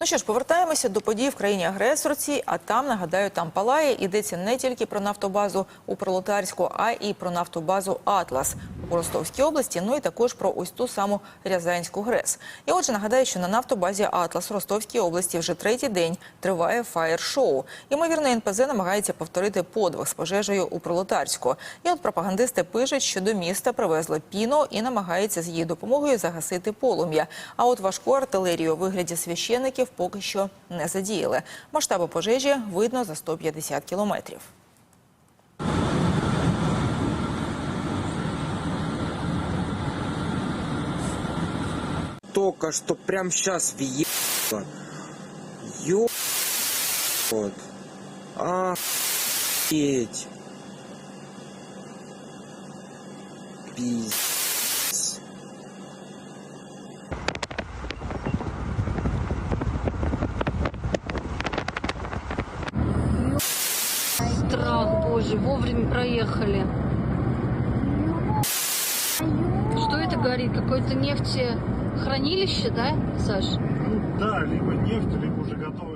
Ну що ж, повертаємося до подій в країні агресорці. А там нагадаю, там палає. Йдеться не тільки про нафтобазу у Пролетарську, а і про нафтобазу Атлас у Ростовській області. Ну і також про ось ту саму Рязанську ГРЕС. І отже, нагадаю, що на нафтобазі Атлас Ростовській області вже третій день триває фаєр-шоу. Ймовірно, НПЗ намагається повторити подвиг з пожежею у Пролетарську. І от пропагандисти пишуть, що до міста привезли піну і намагаються з її допомогою загасити полум'я. А от важку артилерію у вигляді священиків поки що не задіяли. Масштаби пожежі видно за 150 кілометрів. Только что прям сейчас въехало. Ё... Вот. Офигеть. Пиздец. Страх, боже, вовремя проехали. Горит? Какое-то нефтехранилище, да, Саш? Ну да, либо нефть, либо уже готовый